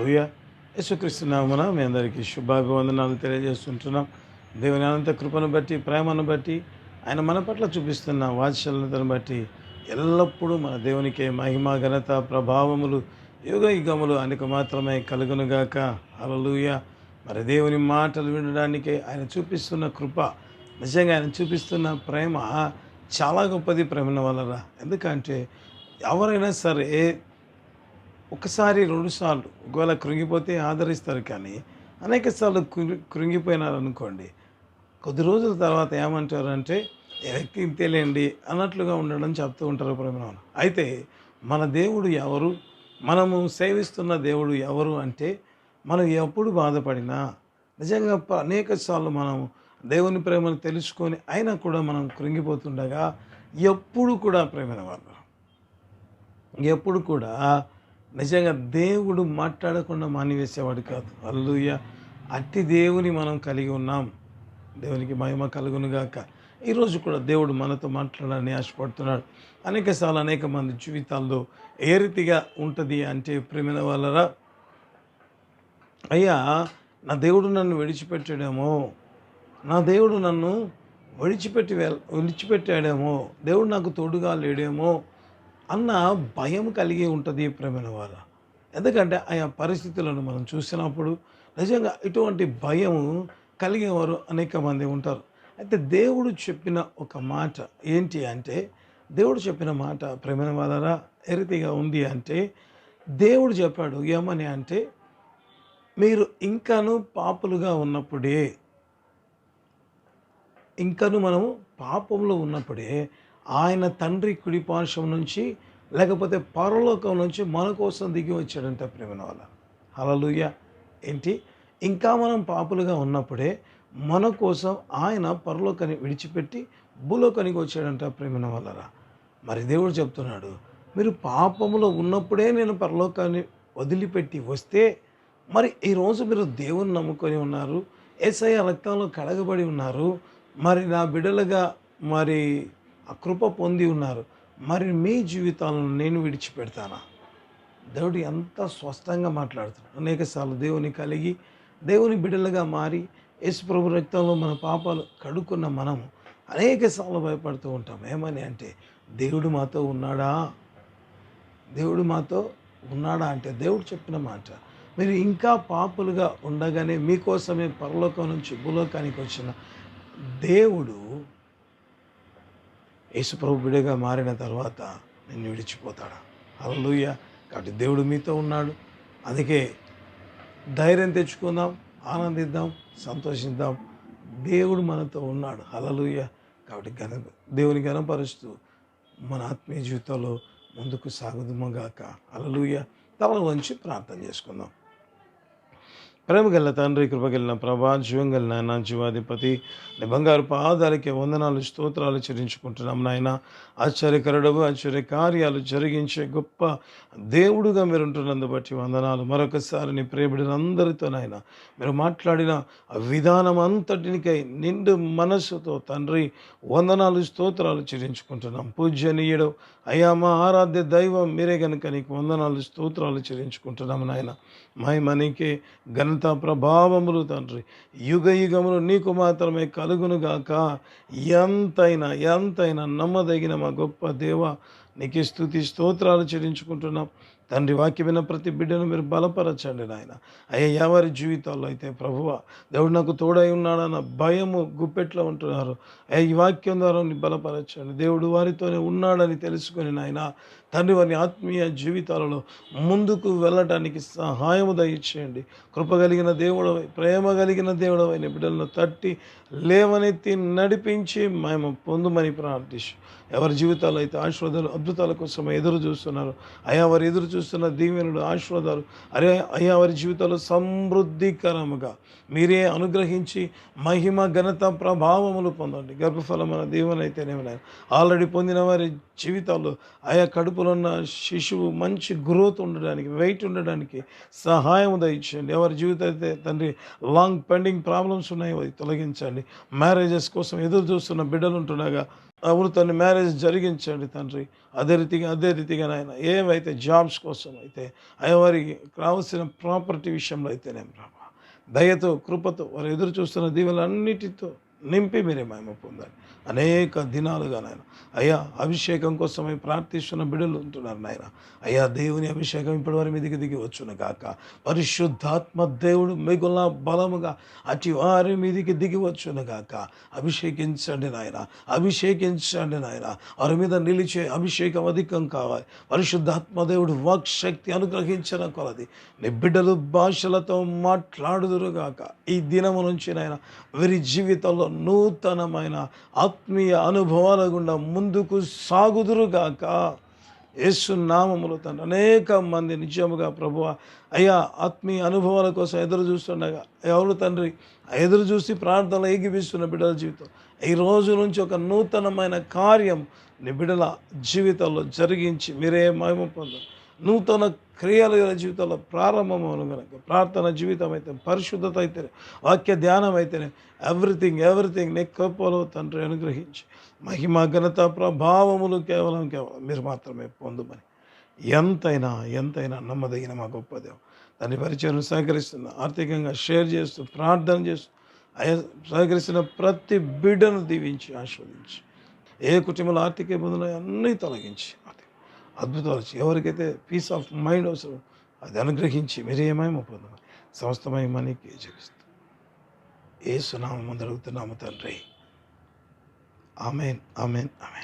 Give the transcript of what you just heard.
హలలుయ యేసుక్రీస్తునామన మీ అందరికీ శుభాభివందనాలు తెలియజేస్తుంటున్నాం. దేవుని అనంత కృపను బట్టి ప్రేమను బట్టి ఆయన మన పట్ల చూపిస్తున్న వాత్సల్యతను బట్టి ఎల్లప్పుడూ మన దేవునికి మహిమ ఘనత ప్రభావములు యుగ యుగములు ఆయనకు మాత్రమే కలుగునుగాక హలలుయ మరి దేవుని మాటలు వినడానికే ఆయన చూపిస్తున్న కృప నిజంగా ఆయన చూపిస్తున్న ప్రేమ చాలా గొప్పది ప్రేమ వలరా ఎందుకంటే ఎవరైనా సరే ఒకసారి రెండుసార్లు ఒకవేళ కృంగిపోతే ఆదరిస్తారు కానీ అనేక సార్లు కృంగిపోయినారనుకోండి కొద్ది రోజుల తర్వాత ఏమంటారంటే వ్యక్తి తెలియండి అన్నట్లుగా ఉండడం చెప్తూ ఉంటారు ప్రేమ అయితే మన దేవుడు ఎవరు? మనము సేవిస్తున్న దేవుడు ఎవరు అంటే మనం ఎప్పుడు బాధపడినా నిజంగా అనేక సార్లు మనం దేవుని ప్రేమను తెలుసుకొని అయినా కూడా మనం కృంగిపోతుండగా ఎప్పుడు కూడా ప్రేమైన వాళ్ళు ఎప్పుడు కూడా నిజంగా దేవుడు మాట్లాడకుండా మానివేసేవాడు కాదు. అల్లుయ్య అట్టి దేవుని మనం కలిగి ఉన్నాం. దేవునికి మహిమ కలుగునుగాక. ఈరోజు కూడా దేవుడు మనతో మాట్లాడాలని ఆశపడుతున్నాడు. అనేక సార్లు అనేక మంది జీవితాల్లో ఏ రీతిగా ఉంటుంది అంటే ప్రేమిన వాళ్ళరా అయ్యా నా దేవుడు నన్ను విడిచిపెట్టాడేమో నా దేవుడు నన్ను విడిచిపెట్టి వెల్ విడిచిపెట్టాడేమో దేవుడు నాకు తోడుగా లేడేమో అన్న భయం కలిగి ఉంటుంది ప్రేమైన వాళ్ళ ఎందుకంటే ఆయా పరిస్థితులను మనం చూసినప్పుడు నిజంగా ఇటువంటి భయం కలిగేవారు అనేక మంది ఉంటారు. అయితే దేవుడు చెప్పిన ఒక మాట ఏంటి అంటే దేవుడు చెప్పిన మాట ప్రేమైన వాళ్ళరా ఏ రీతిగా ఉంది అంటే దేవుడు చెప్పాడు ఏమని అంటే మీరు ఇంకాను పాపులుగా ఉన్నప్పుడే ఇంకను మనము పాపంలో ఉన్నప్పుడే ఆయన తండ్రి కుడిపార్శ్వం నుంచి లేకపోతే పరలోకం నుంచి మన కోసం దిగి వచ్చాడంట ప్రేమన వల్ల హలలుయ ఏంటి? ఇంకా మనం పాపులుగా ఉన్నప్పుడే మన కోసం ఆయన పరలోకాన్ని విడిచిపెట్టి భూలోకానికి వచ్చాడంట ప్రేమన వల్లరా మరి దేవుడు చెప్తున్నాడు మీరు పాపములో ఉన్నప్పుడే నేను పరలోకాన్ని వదిలిపెట్టి వస్తే మరి ఈరోజు మీరు దేవుని నమ్ముకొని ఉన్నారు ఏసఐ రక్తంలో కడగబడి ఉన్నారు మరి నా బిడ్డలుగా మరి ఆ కృప పొంది ఉన్నారు. మరి మీ జీవితాలను నేను విడిచిపెడతానా? దేవుడు ఎంత స్పష్టంగా మాట్లాడుతున్నాడు. అనేకసార్లు దేవుని కలిగి దేవుని బిడ్డలుగా మారి యేసు ప్రభు రక్తంలో మన పాపాలు కడుక్కున్న మనము అనేక సార్లు భయపడుతూ ఉంటాం. ఏమని అంటే దేవుడు మాతో ఉన్నాడా? దేవుడు మాతో ఉన్నాడా అంటే దేవుడు చెప్పిన మాట. మీరు ఇంకా పాపులుగా ఉండగానే మీకోసమే పరలోకం నుంచి భూలోకానికి వచ్చిన దేవుడు యేసుప్రభు బిడగా మారిన తర్వాత నిన్ను విడిచిపోతాడా? హల్లెలూయ. కాబట్టి దేవుడు మీతో ఉన్నాడు. అందుకే ధైర్యం తెచ్చుకుందాం ఆనందిద్దాం సంతోషిద్దాం. దేవుడు మనతో ఉన్నాడు. అలలుయ్య కాబట్టి ఘన దేవుని ఘనపరుస్తూ మన ఆత్మీయ జీవితంలో ముందుకు సాగుదుమగాక అలలుయ్య తల వంచి ప్రార్థన చేసుకుందాం. ప్రేమ గల తండ్రి కృపగలిన ప్రభా జీవంగల నాయన జీవాధిపతి నీ బంగారు పాదాలకి వందనాలు స్తోత్రాలు చెల్లించుకుంటున్నాం నాయన. ఆశ్చర్యకరుడవు ఆశ్చర్య కార్యాలు జరిగించే గొప్ప దేవుడుగా మీరు ఉంటున్నందు బట్టి వందనాలు. మరొకసారి నీ ప్రేమిడినందరితో నాయన మీరు మాట్లాడిన విధానం అంతటినికై నిండు మనస్సుతో తండ్రి వందనాలు స్తోత్రాలు చెల్లించుకుంటున్నాం. పూజనీయుడు అయ్యా మా ఆరాధ్య దైవం మీరే కనుక నీకు వందనాలు స్తోత్రాలు చెల్లించుకుంటున్నాము నాయన. మహిమనికే ఘనత ప్రభావములు తండ్రి. యుగ యుగములు నీకు మాత్రమే కలుగునుగాక ఎంతైనా ఎంతైనా నమ్మదగిన మా గొప్ప దేవ నీకే స్థుతి స్తోత్రాలు చెల్లించుకుంటున్నాం. తండ్రి వాక్య విన్న ప్రతి బిడ్డను మీరు బలపరచండి నాయన. అయ్యా ఎవరి జీవితాల్లో అయితే ప్రభువ దేవుడు నాకు తోడై ఉన్నాడన్న భయము గుప్పెట్లో ఉంటున్నారు. అయ్యా ఈ వాక్యం ద్వారా బలపరచండి. దేవుడు వారితోనే ఉన్నాడని తెలుసుకొని నాయన తండ్రి వారి ఆత్మీయ జీవితాలలో ముందుకు వెళ్ళటానికి సహాయము దయచేయండి. కృప కలిగిన దేవుడవై ప్రేమ కలిగిన దేవుడవై నీ బిడ్డలను తట్టి లేవనెత్తి నడిపించి మేము పొందుమని ప్రార్థించు ఎవరి జీవితాల్లో అయితే ఆశీర్వాదాలు అద్భుతాల కోసం ఎదురు చూస్తున్నారు అయా వారు ఎదురు చూస్తున్న దీవెనుడు ఆశీర్వాదాలు అరే అయ్యా వారి జీవితాలు సమృద్ధికరముగా మీరే అనుగ్రహించి మహిమ ఘనత ప్రభావములు పొందండి. గర్భఫలమైన దీవెన ఆల్రెడీ పొందిన వారి జీవితాల్లో ఆయా కడుపు కడుపులో ఉన్న శిశువు మంచి గ్రోత్ ఉండడానికి వెయిట్ ఉండడానికి సహాయం దయచేయండి. ఎవరి జీవితం అయితే తండ్రి లాంగ్ పెండింగ్ ప్రాబ్లమ్స్ ఉన్నాయో అవి తొలగించండి. మ్యారేజెస్ కోసం ఎదురు చూస్తున్న బిడ్డలు ఉంటుండగా అవును తను మ్యారేజ్ జరిగించండి తండ్రి. అదే రీతిగా అదే రీతిగా నాయన ఏవైతే జాబ్స్ కోసం అయితే వారికి కావలసిన ప్రాపర్టీ విషయంలో అయితేనేం ప్రభా దయతో కృపతో వారు ఎదురు చూస్తున్న దీవెలన్నిటితో నింపి మీరే మహిమ పొందండి అనేక దినాలుగా నాయన. అయ్యా అభిషేకం కోసమై ప్రార్థిస్తున్న బిడ్డలు ఉంటున్నారు నాయన. అయ్యా దేవుని అభిషేకం ఇప్పటి వారి మీదికి దిగి వచ్చును కాక పరిశుద్ధాత్మ దేవుడు మిగుల బలముగా అటు వారి మీదికి దిగి వచ్చును కాక అభిషేకించండి నాయన. అభిషేకించండి నాయన. వారి మీద నిలిచే అభిషేకం అధికం కావాలి. పరిశుద్ధాత్మ దేవుడు వాక్ శక్తి అనుగ్రహించిన కొలది. నీ బిడ్డలు భాషలతో మాట్లాడుదురుగాక ఈ దినము నుంచి నాయన వీరి జీవితంలో నూతనమైన ఆత్మీయ అనుభవాల గుండా ముందుకు సాగుదురుగాక ఏసునామములు తండ్రి అనేక మంది నిజముగా ప్రభువ అయ్యా ఆత్మీయ అనుభవాల కోసం ఎదురు చూస్తుండగా ఎవరు తండ్రి? ఎదురు చూసి ప్రార్థనలు ఏగిపిస్తున్న బిడ్డల జీవితం. ఈ రోజు నుంచి ఒక నూతనమైన కార్యం నీ బిడ్డల జీవితంలో జరిగించి మీరే మహిమ పొందారు. నూతన క్రియలు జీవితంలో ప్రారంభమవును కనుక ప్రార్థన జీవితం అయితే పరిశుద్ధత అయితేనే వాక్య ధ్యానం అయితేనే ఎవ్రీథింగ్ ఎవ్రీథింగ్ నెక్కపోలో తండ్రి అనుగ్రహించి మహిమ ఘనత ప్రభావములు కేవలం కేవలం మీరు మాత్రమే పొందుమని. ఎంతైనా ఎంతైనా నమ్మదగిన మా గొప్ప దేవం దాని పరిచయం సహకరిస్తున్న ఆర్థికంగా షేర్ చేస్తూ ప్రార్థన చేస్తూ సహకరిస్తున్న ప్రతి బిడ్డను దీవించి ఆస్వాదించి ఏ కుటుంబంలో ఆర్థిక ఇబ్బందులు అన్నీ తొలగించి అద్భుతాలు ఎవరికైతే పీస్ ఆఫ్ మైండ్ అవసరం అది అనుగ్రహించి మీరు ఏమై పొందమని. సమస్తమయమని జగిస్తూ ఏ సునామం అడుగుతున్నాము తండ్రి. Amen amen amen.